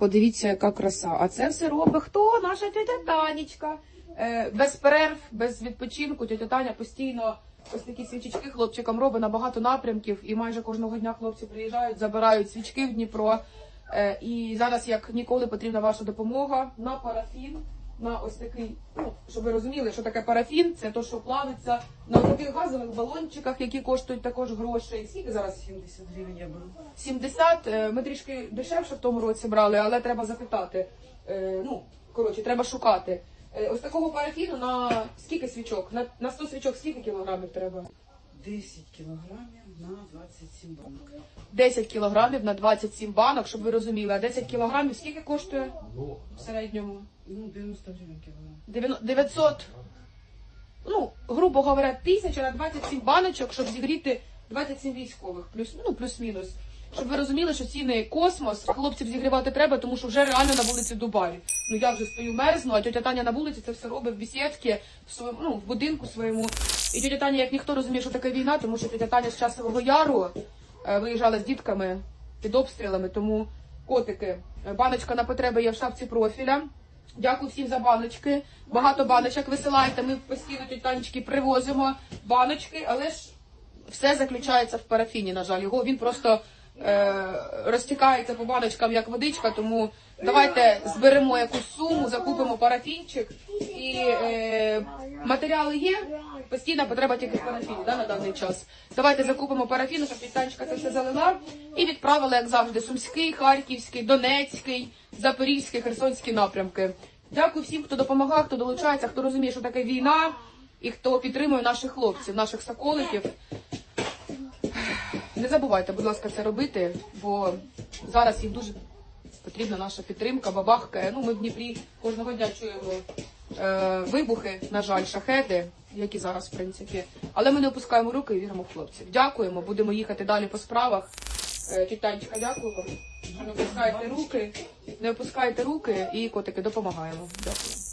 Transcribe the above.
Подивіться, яка краса. А це все робить хто? Наша тетя Танечка. Е, без перерв, без відпочинку. Тетя Таня постійно ось такі свічечки хлопчикам робить на багато напрямків. І майже кожного дня хлопці приїжджають, забирають свічки в Дніпро. Е, і зараз, як ніколи, потрібна ваша допомога на парафін. На ось такий, ну щоб ви розуміли, що таке парафін, це то, що плавиться на таких газових балончиках, які коштують також грошей. Скільки зараз 70 гривень я беру. 70, е, ми трішки дешевше в тому році брали, але треба запитати. Е, Ну, коротше, треба шукати. Е, Ось такого парафіну на скільки свічок? На, на 100 свічок скільки кілограмів треба? 10 кілограмів на 27 банок. 10 кілограмів на 27 банок, щоб ви розуміли. А 10 кілограмів скільки коштує в середньому? Ну, 90 гривень кілограм. Дев'яно- 900, ну, грубо говоря, тисяча на 27 баночок, щоб зігріти 27 військових, плюс, ну, плюс-мінус. Щоб ви розуміли, що ціни космос, хлопців зігрівати треба, тому що вже реально на вулиці Дубай. Ну я вже стою мерзну, а тетя Таня на вулиці це все робить в бесідці, в своєму, ну, в будинку своєму. І тетя Таня, як ніхто розуміє, що таке війна, тому що тетя Таня з часового яру е, виїжджала з дітками під обстрілами, тому котики. Е, Баночка на потреби є в шапці профіля. Дякую всім за баночки. Багато баночок висилайте. Ми постійно тіть Танечки привозимо баночки, але ж все заключається в парафіні. На жаль, його він просто е, розтікається по баночкам як водичка. Тому давайте зберемо якусь суму, закупимо парафінчик і е, матеріали є. Постійна потреба тільки в парафіні да, на даний час. Давайте закупимо парафіну, щоб Танечка це все залила і відправили, як завжди, Сумський, Харківський, Донецький, Запорізький, Херсонський напрямки. Дякую всім, хто допомагає, хто долучається, хто розуміє, що таке війна, і хто підтримує наших хлопців, наших соколиків. Не забувайте, будь ласка, це робити, бо зараз їм дуже потрібна наша підтримка, бабахка. Ну, ми в Дніпрі кожного дня чуємо е, вибухи, на жаль, шахеди, які зараз, в принципі. Але ми не опускаємо руки і віримо в хлопців. Дякуємо, будемо їхати далі по справах. Е, Тітанечка, дякую вам. Не опускайте руки, не опускайте руки і котики допомагаємо. Дякую.